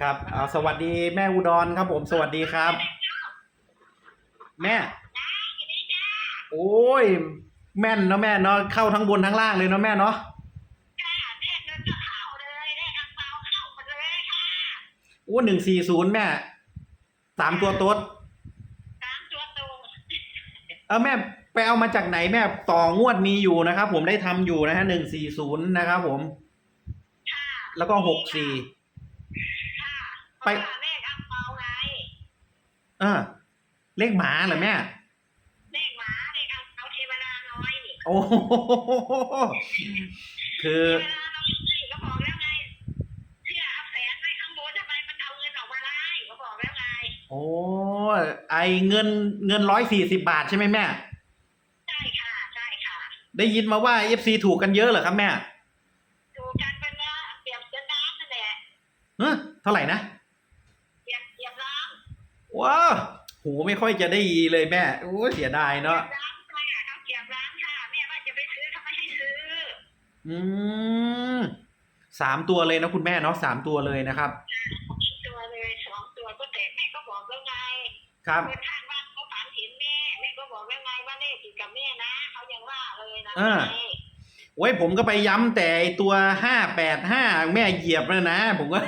ครับเอาสวัสดีแม่อุดรครับผมสวัสดีครับ แม่ โอ้ย แม่นเนาะแม่เนาะเข้าทั้งบนทั้งล่างเลยเนาะแม่เนาะค่ะเลขเงินก็เข้าเลยเลขอังเปาเข้าหมดเลยค่ะโอ้หนึ่งสี่ศูนย์แม่สามตัวโต๊ดสามตัวตรงเออแม่ไปเอามาจากไหนแม่ต่องวดมีอยู่นะครับผมได้ทำอยู่นะฮะหนึ่งสี่ศูนย์นะครับผมค่ะแล้วก็หกสี่ค่ะ ไปเพราะว่าเลขอังเปาไง เออ เลขหมาเหรอแม่ เลขหมาเลขอังเปาเทวดาน้อยนี่โอ้โหคือ เทวดาน้อยก็บอกแล้วไงเชื่อเอาแสนไว้ข้างบนทำไมมันเอาเงินออกมาได้ก็บอกแล้วไงโอ้ไอเงินเงินร้อยสี่สิบาทใช่ไหมแม่ ใช่ค่ะใช่ค่ะได้ยินมาว่าเอฟซีถูกกันเยอะเหรอครับแม่ดูกันเป็นว่าเปรียบเสน้ำนั่นแหละเฮ้เท่าไหร่นะ เปรียบเปรียบน้ำ ว้าหูไม่ค่อยจะได้ยีเลยแม่โอ้เสียดายเปรีเนาะยบน้ำค่ะเขาเปรียบน้ำค่ะแม่ว่าจะไปซื้อเขาไม่ให้ซื้อ อืมสามตัวเลยนะคุณแม่เนาะสามตัวเลยนะครับ ตัวเลยสองตัวก็แตกแม่ก็บอกแล้วไงครับคนข้างบ้านเขาฝันเห็นแม่แม่ก็บอกแล้วไงว่าเลขอยู่กับแม่นะเขายังว่าเลยนะอ่าไงโอ้ยผมก็ไปย้ำแต่ไอ้ตัวห้าแปดห้าแม่เหยียบแล้วนะ ผมก็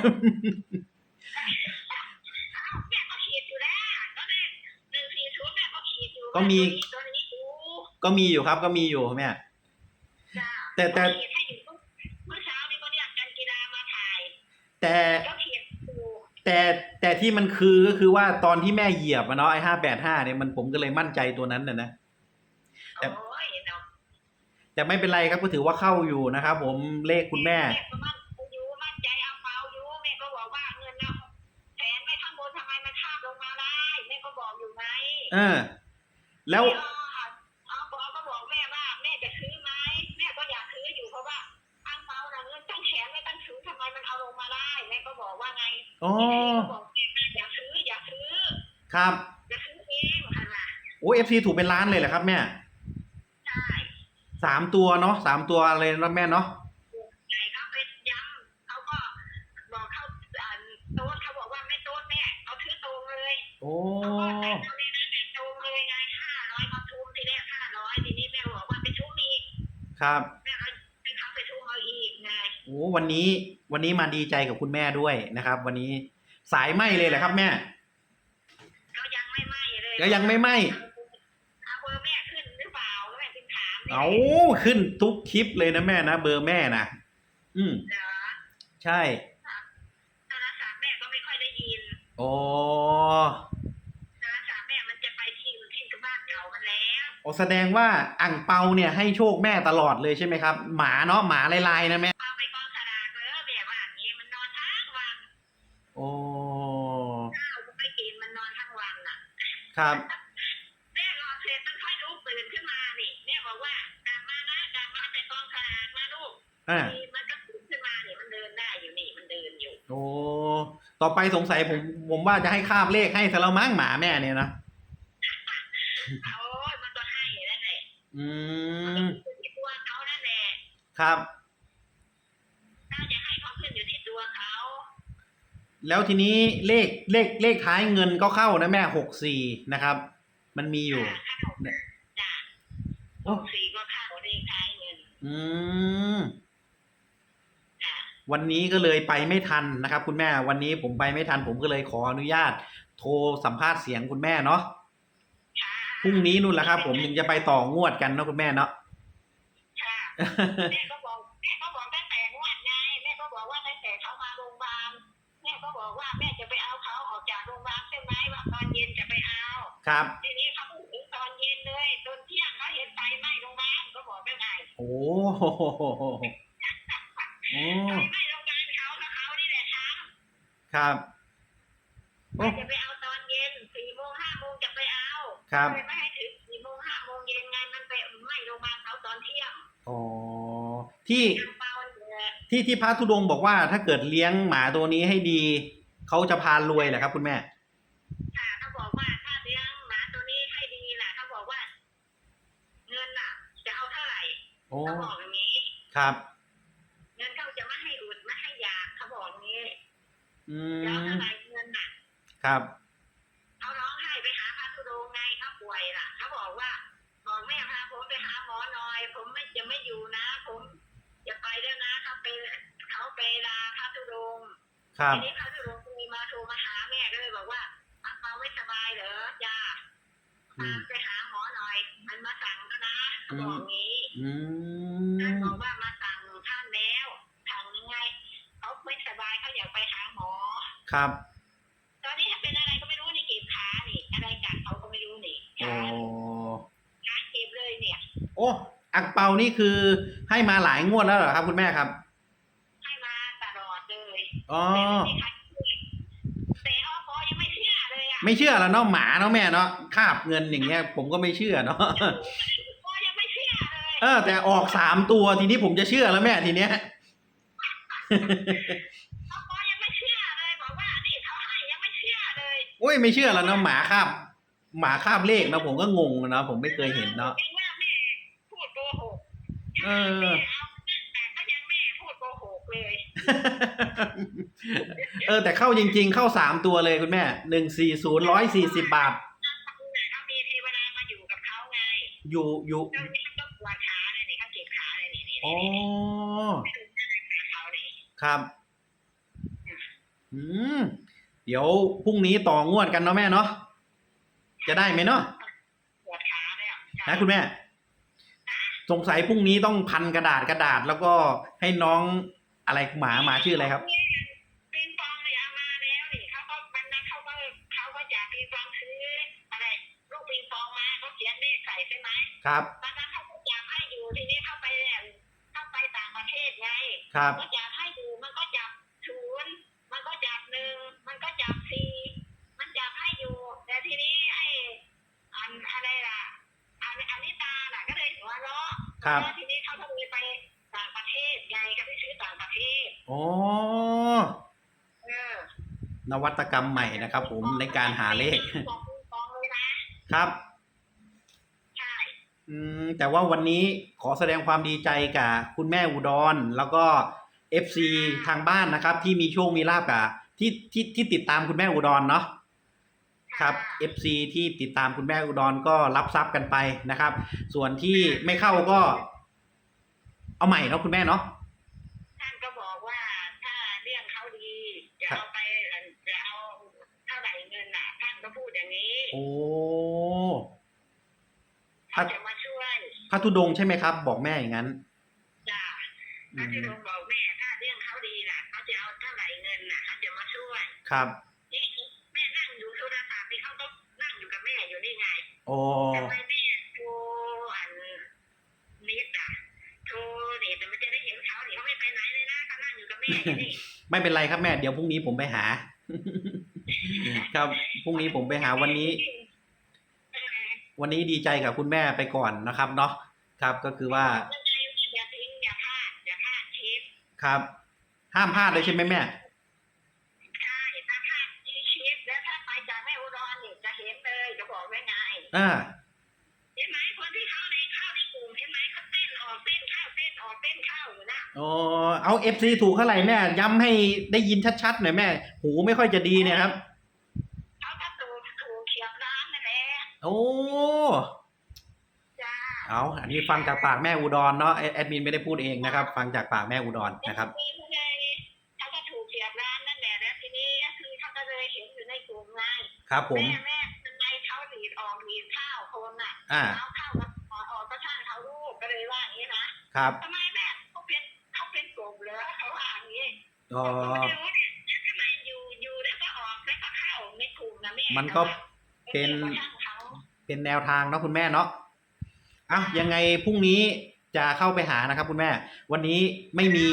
ก็ขีดอยู่ก็มี ตัวนี้อยู่ก็มีอยู่ครับ ก็มีอยู่แม่ จ้าแต่แต่ขีดให้อยู่เมื่อเช้านี่ก็เรียกกันกีฬามาถ่ายแต่ก็ขีดอยู่แต่แต่ที่มันคือก็คือว่าตอนที่แม่เหยียบอะเนาะไอ้ห้าแปดห้าเนี่ยมันผมก็เลยมั่นใจตัวนั้นน่ะนะ แต่ โอ้ยเนาะแต่ไม่เป็นไรครับก็ถือว่าเข้าอยู่นะครับผมเลขคุณแม่ แม่ก็มั่นอยู่มั่นใจเอาเปล่าอยู่แม่ก็บอกว่าเงินเอาแสนไปข้างบนทำไมมันคาบลงมาได้แม่ก็บอกอยู่ไง เออ แล้วเอาบอกก็บอกแม่ว่าแม่จะซื้อไหมแม่ก็อยากซื้ออยู่เพราะว่าอังเปาน่ะเงินตั้งแขนไม่ตั้งซื้อทำไมมันเอาลงมาได้แม่ก็บอกว่าไงอ๋อก็บอกแม่ว่าอย่าซื้ออย่าซื้อครับอย่าซื้อเองค่ะนะโอ้เอฟซีถูกเป็นล้านเลยเหรอครับแม่ใช่สามตัวเนาะสามตัวเลยนะแม่เนาะ ครับแม่ก็ให้เขาไปทุมเอาอีกไงโอ้วันนี้วันนี้มาดีใจกับคุณแม่ด้วยนะครับ วันนี้สายไหมเลยแหละครับแม่ก็ยังไม่ไหม้เลยก็ยังไม่ไหม้เอาเบอร์แม่ขึ้นหรือเปล่าแล้วแม่ถึงถามนี่ยเอาขึ้นทุกคลิปเลยนะแม่นะเบอร์แม่นะอืมเหรอใช่โทรศัพท์แม่ก็ไม่ค่อ แล้วโอแสดงว่าอ่างเปาเนี่ยให้โชคแม่ตลอดเลยใช่ไหมครับ หมาเนาะหมาลายๆนะแม่เอาไปกองสลากเลยแม่ว่าอย่างนี้มันนอนทั้งวันโอ้ข้าวก็ไม่กินมันนอนทั้งวันน่ะครับแม่รอเสร็จมันค่อยลุกตื่นขึ้นมานี่แม่บอกว่ากลับมานะกลับมาไปกองสลากมาลูกอ่านี่มันก็ตื่นขึ้นมานี่มันเดินได้อยู่นี่มันเดินอยู่โอ้ต่อไปสงสัยผมผมว่าจะให้คาบเลขให้ซะแล้วมั้งหมาแม่เนี่ยนะเอามันก็ให้นั่นแหละ อืมันมก็ขึ้นที่ตัวเขานั่นแหละครับ ถ้าจะให้เขาขึ้นอยู่ที่ตัวเขา แล้วทีนี้เลขเลขเลขท้ายเงินก็เข้านะแม่หกสี่นะครับ มันมีอยู่อ่าเข้าจ้ะโอ้สีก็เข้าเลขท้ายเงินอืมอ่าวันนี้ก็เลยไปไม่ทันนะครับ คุณแม่ วันนี้ผมไปไม่ทัน ผมก็เลยขออนุญาต โทรสัมภาษณ์เสียงคุณแม่เนาะค่ะ พรุ่งนี้นู่นแหละครับ ผมถึงจะไปต่องวดกันเนาะคุณแม่เนาะค่ะแม่ก็บอกแม่ก็บอกตั้งแต่งวดไงแม่ก็บอกว่าตั้งแต่เขามาโรงพยาบาลแม่ก็บอกว่าแม่จะไปเอาเขาออกจากโรงพยาบาลใช่ไหมว่าตอนเย็นจะไปเอาครับ ทีนี้เขาพูดถึงตอนเย็นเลยตอนเที่ยงเขาเห็นไฟไหม้โรงพยาบาลก็บอกได้ไงโอ้โหโอ้ไฟไหม้โรงพยาบาลเขาแล้วเขานี่แหละทครับำโอ้แม่จะไปเอา ครับเลยไม่ให้ถึงสี่โมงห้าโมงเย็นไงมันไปไหม้โรงพยาบาลเขาตอนเที่ยงอ๋อที่ยังเปาเนี่ยที่ที่พระธุดงค์บอกว่าถ้าเกิดเลี้ยงหมาตัวนี้ให้ดี เขาจะพารวยเหรอครับ คุณแม่ ค่ะเขาบอกว่าถ้าเลี้ยงหมาตัวนี้ให้ดีน่ะเขาบอกว่า เงินน่ะ จะเอาเท่าไหร่โอ้เขาบอกอย่างนี้ ครับ เงินเขาจะไม่ให้อุดไม่ให้อยากเขาบอกอย่างนี้ออืแล้วมเท่าไหร่เงินน่ะ ครับ ผมไม่จะไม่อยู่นะ ผมจะไปแล้วนะเขาไปเขาไปลาพระธุดงค์ครับ ทีนี้พระธุดงค์มีมาโทรมาหาแม่ก็เลยบอกว่าอัเปาไม่สบายเหรอจ้าอืพามไปหาหมอหน่อย มันมาสั่งแล้วนะเขาบอกงี้อืท่านมบอกว่ามาสั่งท่านแล้วสั่งยังไงเขาไม่สบายเขาอยากไปหาหมอ ครับ ตอนนี้ถ้าเป็นอะไรก็ไม่รู้นี่เก็บขานี่อะไรกัดเขาก็ไม่รู้นี่โอ้ขาขาเก็บเลยเนี่ย โอ้ อังเปานี่คือให้มาหลายงวดแล้วเหรอครับ คุณแม่ครับ ให้มาตลอดเลยอ๋อแต่ไม่มีใครแต่อพอยังไม่เชื่อเลยอะไม่เชื่อแล้วเนาะหมาเนาะแม่เนาะคาบเงินอย่างเงี้ย ผมก็ไม่เชื่อเนาะพอยังไม่เชื่อเลยเออ แต่ออกสามตัวทีนี้ผมจะเชื่อแล้วแม่ทีเนี้ยอพอยังไม่เชื่อเลยบอกว่านี่เขาให้ยังไม่เชื่อเลยโอ้ยไม่เชื่อแล้วเนาะหมาคาบหมาคาบเลขนะผมก็งงนะผมไม่เคยเห็นเนาะ เองว่าแม่พูดโกหก เออแม่เอาแต่ก็ยังแม่พูดโกหกเลยเออ แต่เข้าจริง ๆ เข้าสามตัวเลยคุณแม่หนึ่งสี่ศูนย์ร้อยสี่สิบบาท เขามีเทวดามาอยู่กับเขาไงอยู่อยู่เจ้านี่เขาก็ปวดขาเลยนี่เขาเจ็บขาเลยนี่นี่อ๋อไม่รู้จะอะไรกับเขานี่ครับ อืม เดี๋ยวพรุ่งนี้ต่องวดกันเนาะแม่เนาะจะได้ไหมเนาะปวดขาเลยอะนะคุณแม่ สงสัยพรุ่งนี้ต้องพันกระดาษกระดาษแล้วก็ให้น้องอะไรหมาหมาชื่ออะไรครับ ปิงปองเนี่ยเอามาแล้วนี่เขาก็วันนั้นเขาก็เขาก็อยากปิงปองซื้ออะไรลูกปิงปองมาเขาเขียนเลขใส่ใช่ไหมครับตอนนั้นเขาก็อยากให้อยู่ทีนี้เข้าไปเนี่ยเข้าไปต่างประเทศไงครับ ก็อยากให้ดูมันก็จับศูนย์มันก็จับหนึ่ง มันก็จับสี่มันจับให้อยู่ แต่ทีนี้ไอ้อันอะไรล่ะ อันอันนี้ตาล่ะก็เลยหัวเราะ ครับแล้วทีนี้เขาต้องมีไปต่างประเทศไงก็ไปซื้อต่างประเทศโอ้เออนวัตกรรมใหม่นะครับ ผมในการหาเลข บอกกองเลยนะครับ ใช่อืมแต่ว่าวันนี้ขอแสดงความดีใจกับคุณแม่อุดร แล้วก็เอฟซีทางบ้านนะครับ ที่มีโชคมีลาบกับที่ที่ที่ติดตามคุณแม่อุดรเนาะ ครับ FC ที่ติดตามคุณแม่อุดรก็รับทรัพย์กันไปนะครับ ส่วนที่ไม่เข้าก็ เอาใหม่เนาะคุณแม่เนาะท่านก็บอกว่าถ้าเรื่องเขาดีจะเอาไปจะเอาเท่าไหร่เงินน่ะ ท่านก็พูดอย่างนี้โอ้เขาจะมาช่วยพระธุดงค์ใช่ไหมครับ บอกแม่อย่างนั้นจ้าอืเขาจะมลงบอกแม่ถ้าเรื่องเขาดีน่ะเขาจะเอาเท่าไหร่เงินน่ะเขาจะมาช่วย ครับ โอ้ทำไมแม่โทรอันนิดอะโทรเนี่แต่มันจะได้เห็นเขานี่เขาไม่ไปไหนเลยนะเขานั่งอยู่กับแม่อยู่นี่ไม่เป็นไรครับแม่เดี๋ยวพรุ่งนี้ผมไปหา ครับพรุ่งนี้ผมไปหาวันนี้ วันนี้ดีใจกับคุณแม่ไปก่อนนะครับเนาะครับก็คือว่าอย่าทิ้งอย่าพลาดอย่าพลาดคลิปครับ ห้ามพลาดเลยใช่ไหมแม่ อ่าเห็นไหมคนที่เข้าในเข้าในกลุ่มเห็นไหมเขาเต้นออกเต้นเข้าเต้นออกเต้นเข้าอยู่นะโอ้เอาเอฟซีถูกเท่าไหร่แม่ ย้ำให้ได้ยินชัดๆหน่อยแม่ หูไม่ค่อยจะดีเนี่ยครับเขาก็ถูกถูกเขียบร้านนั่นแหละโอ้จ้าเอาอันนี้ฟังจากปากแม่อุดรเนาะแอดแอดมินไม่ได้พูดเองนะครับ ฟังจากปากแม่อุดรนะครับ มีผู้ใดเขาก็ถูกเขียบร้านนั่นแหละแล้วทีนี้ก็คือเขาก็เลยเห็นอยู่ในกลุ่มไงครับผม แม่แม่ ทำไมเขาหลีดออกหลีดข้าวคนน่ะอ่าเขาเข้ามาออกออกก็ช่างเขาลูกก็เลยว่าอย่างนี้นะครับทำไมแม่เขาเป็นเขาเป็นกลุ่มเหรอเขาว่าอย่างนี้อ๋อไม่รู้เนี่ยทำไมอยู่อยู่แล้วก็ออกแล้วก็เข้าในกลุ่มนะแม่มันก็ เป็นช่างเขาเป็นแนวทางเนาะคุณแม่เนาะอะยังไงพรุ่งนี้จะเข้าไปหานะครับ คุณแม่ วันนี้ไม่มี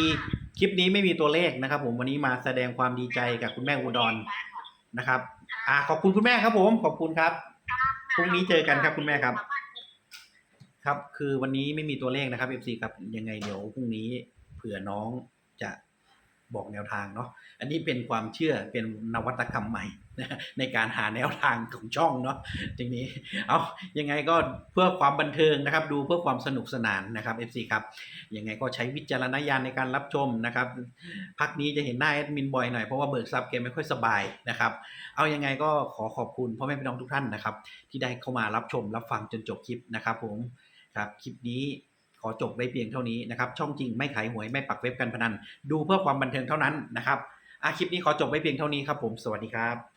คลิปนี้ไม่มีตัวเลขนะครับ ผมวันนี้มาแสดงความดีใจกับคุณแม่อุดรนะครับ อ่าขอบคุณคุณแม่ครับผมขอบคุณครับ พรุ่งนี้เจอกันครับคุณแม่ครับ ครับ คือวันนี้ไม่มีตัวเลขนะครับ FC ครับยังไงเดี๋ยวพรุ่งนี้เผื่อน้องจะ บอกแนวทางเนาะ อันนี้เป็นความเชื่อเป็นนวัตกรรมใหม่ในการหาแนวทางของช่องเนาะทีนี้เอายังไงก็เพื่อความบันเทิงนะครับ ดูเพื่อความสนุกสนานนะครับ FC ครับยังไงก็ใช้วิจารณญาณในการรับชมนะครับพักนี้จะเห็นหน้าแอดมินบ่อยหน่อยเพราะว่าเบิกทรัพย์แกไม่ค่อยสบายนะครับ เอายังไงก็ขอขอบคุณพ่อแม่พี่น้องทุกท่านนะครับ ที่ได้เข้ามารับชมรับฟังจนจบคลิปนะครับผมครับคลิปนี้ อจบได้เพียงเท่านี้นะครับ ช่องจริงไม่ขายหวยไม่ปักเว็บกันพนัน ดูเพื่อความบันเทิงเท่านั้นนะครับอาคลิปนี้ขอจบไว้เพียงเท่านี้ครับผม สวัสดีครับ